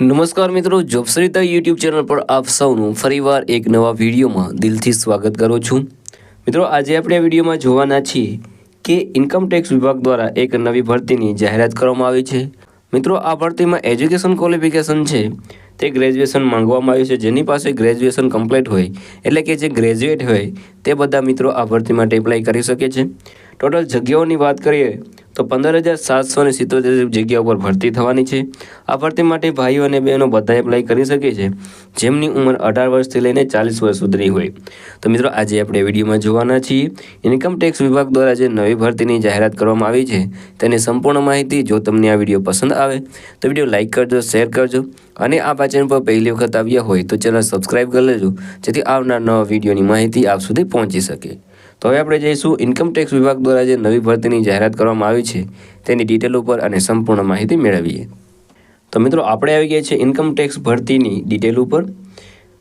નમસ્કાર મિત્રો, જોબસરિતા YouTube channel પર આપ સૌનું ફરીવાર એક નવા વિડીયોમાં દિલથી સ્વાગત કરું છું. મિત્રો, આજે આપણે આ વિડીયોમાં જોવાના છીએ કે ઇન્કમ ટેક્સ વિભાગ દ્વારા એક નવી ભરતીની જાહેરાત કરવામાં આવી છે. મિત્રો, આ ભરતીમાં એજ્યુકેશન ક્વોલિફિકેશન છે, તે ગ્રેજ્યુએશન માંગવામાં આવ્યું છે. જેની પાસે ગ્રેજ્યુએશન કમ્પ્લીટ હોય, એટલે કે જે ગ્રેજ્યુએટ હોય, તે બધા મિત્રો આ ભરતી માટે એપ્લાય કરી શકે છે. ટોટલ જગ્યાઓની વાત કરીએ તો પંદર હજાર સાતસો ને સિત્તોતેર જગ્યા ઉપર ભરતી થવાની છે. આ ભરતી માટે ભાઈઓ અને બહેનો બધા એપ્લાય કરી શકે છે. જેમની ઉંમર અઢાર વર્ષથી લઈને ચાલીસ વર્ષ સુધીની હોય. તો મિત્રો, આજે આપણે વિડીયોમાં જોવાના છીએ ઇન્કમ ટેક્સ વિભાગ દ્વારા જે નવી ભરતીની જાહેરાત કરવામાં આવી છે, તેની સંપૂર્ણ માહિતી જો તમને આ વીડિયો પસંદ આવે, તો વીડિયો લાઇક કરજો શેર કરજો, અને આ ચેનલ પર પહેલી વખત આવ્યા હોય તો ચેનલ સબસ્ક્રાઈબ કરી લેજો, જેથી આવનાર નવા વિડીયોની માહિતી આપ સુધી પહોંચી શકે. તો હવે આપણે જઈશું ઇન્કમ ટેક્સ વિભાગ દ્વારા જે નવી ભરતીની જાહેરાત કરવામાં આવી છે, તેની ડિટેલ ઉપર અને સંપૂર્ણ માહિતી મેળવીએ. તો મિત્રો, આપણે આવી ગયા છે ઇન્કમ ટેક્સ ભરતીની ડિટેલ ઉપર.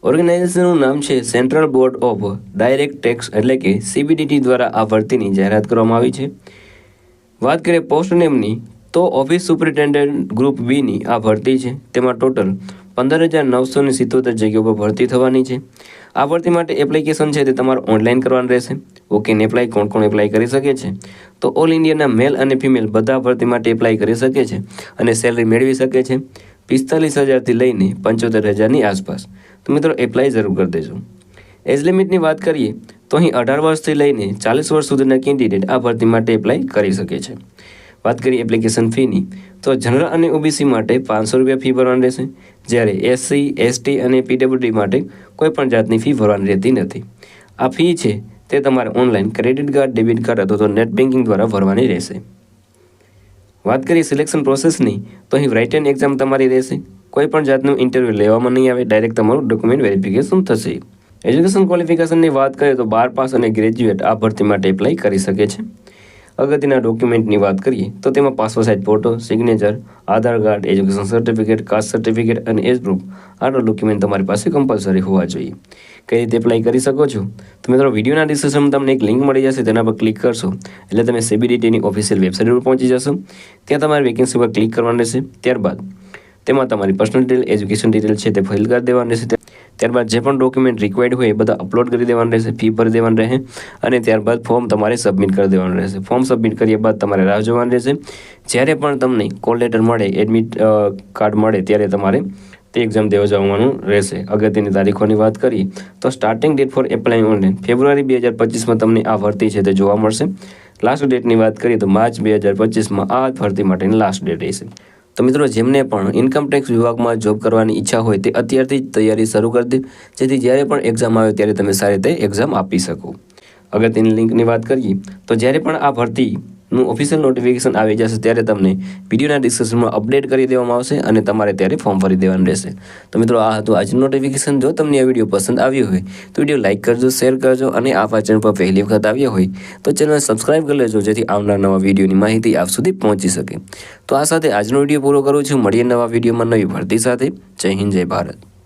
ઓર્ગેનાઇઝેશનનું નામ છે central board of direct tax એટલે કે સીબીડીટી દ્વારા આ ભરતીની જાહેરાત કરવામાં આવી છે. વાત કરીએ પોસ્ટ નેમની તો ઓફિસ સુપ્રિન્ટેન્ડન્ટ ગ્રુપ બીની આ ભરતી છે. તેમાં ટોટલ પંદર હજાર નવસો સિત્તોતેર જગ્યાઓ પર ભરતી થવાની છે. આ ભરતી માટે એપ્લિકેશન છે તે તમારે ઓનલાઈન કરવાનું રહેશે. ઓકે ને એપ્લાય કોણ કોણ એપ્લાય કરી શકે છે? તો ઓલ ઇન્ડિયાના મેલ અને ફિમેલ બધા ભરતી માટે એપ્લાય કરી શકે છે અને સેલરી મેળવી શકે છે પિસ્તાલીસ હજારથી લઈને પંચોતેર હજારની આસપાસ. તો મિત્રો એપ્લાય જરૂર કરી દેજો. એજ લિમિટની વાત કરીએ, તો અહીં અઢાર વર્ષથી લઈને ચાલીસ વર્ષ સુધીના કેન્ડિડેટ આ ભરતી માટે એપ્લાય કરી શકે છે. વાત કરીએ એપ્લિકેશન ફીની તો જનરલ અને ઓબીસી માટે પાંચસો રૂપિયા ફી ભરવાની રહેશે. જ્યારે એસસી એસટી અને પીડબ્લ્યુડી માટે કોઈ પણ જાતની ફી ભરવાની રહેતી નથી. આ ફી છે તે તમારે online credit card, debit card અથવા તો નેટ બેન્કિંગ દ્વારા ભરવાની રહેશે. વાત કરીએ સિલેક્શન પ્રોસેસની, તો અહીં રાઇટ એક્ઝામ તમારી રહેશે. કોઈ પણ જાતનું ઇન્ટરવ્યૂ લેવામાં નહીં આવે ડાયરેક્ટ તમારું ડોક્યુમેન્ટ વેરિફિકેશન થશે. એજ્યુકેશન ક્વોલિફિકેશનની વાત કરીએ તો બાર પાસ અને ગ્રેજ્યુએટ આ ભરતી માટે એપ્લાય કરી શકે છે. અગત્યના ડોક્યુમેન્ટની વાત કરીએ, તો તેમાં passport size photo signature Aadhaar card education certificate caste certificate અને એજ પ્રૂફ આટલો ડોક્યુમેન્ટ તમારી પાસે કમ્પલસરી હોવા જોઈએ. કઈ રીતે એપ્લાય કરી શકો છો? તો મિત્રો, વિડીયોના ડિસ્ક્રિપ્શનમાં તમને એક લિંક મળી જશે, તેના પર ક્લિક કરશો. એટલે તમે સીબીડીટીની ઓફિશિયલ વેબસાઇટ પર પહોંચી જશો. ત્યાં તમારે વેકેન્સી પર ક્લિક કરવાનું રહેશે. ત્યારબાદ તેમાં તમારી પર્સનલ ડિટેલ એજ્યુકેશન ડિટેલ છે તે ફિલ કરી દેવાની રહેશે. ત્યારબાદ જે પણ ડોક્યુમેન્ટ રિક્વાયર્ડ હોય એ બધા અપલોડ કરી દેવાનું રહેશે ફી ભરી દેવાનું રહે અને ત્યારબાદ ફોર્મ તમારે સબમિટ કરી દેવાનું રહેશે. ફોર્મ સબમિટ કર્યા બાદ તમારે રાહ જોવાનું રહેશે. જ્યારે પણ તમને કોલ લેટર મળે એડમિટ કાર્ડ મળે, ત્યારે તમારે તે એક્ઝામ દેવા જવાનું રહેશે. અગત્યની તારીખોની વાત કરીએ, તો starting date for apply online ફેબ્રુઆરી બે હજાર પચીસમાં તમને આ ભરતી છે તે જોવા મળશે. લાસ્ટ ડેટની વાત કરીએ, તો માર્ચ બે હજાર પચીસમાં આ ભરતી માટેની લાસ્ટ ડેટ રહેશે. તો મિત્રો, જેમને પણ ઇન્કમ ટેક્સ વિભાગમાં જોબ કરવાની ઈચ્છા હોય તે અત્યારથી જ તૈયારી શરૂ કરી દે. જેથી જ્યારે પણ એક્ઝામ આવે ત્યારે તમે સારી રીતે એક્ઝામ આપી શકો. અગત્યની લિંકની વાત કરીએ, તો જ્યારે પણ આ ભરતીનું ઓફિશિયલ નોટિફિકેશન આવી જશે ત્યારે તમને વિડીયોના ડિસ્ક્રિપ્શનમાં અપડેટ કરી દેવામાં આવશે અને તમારે ત્યારે ફોર્મ ભરી દેવાનું રહેશે. તો મિત્રો, આ હતું આજનું નોટિફિકેશન જો તમને આ વીડિયો પસંદ આવ્યો હોય, તો વીડિયો લાઇક કરજો શેર કરજો અને આ ચેનલ પર પહેલી વખત આવ્યા હોય, તો ચેનલ સબસ્ક્રાઇબ કરી લેજો, જેથી આવનાર નવા વિડીયોની માહિતી આપ સુધી પહોંચી શકે. તો આ સાથે આજનો વીડિયો પૂરો કરું છું. મળીએ નવા વિડીયોમાં નવી ભરતી સાથે. જય હિન્દ, જય ભારત.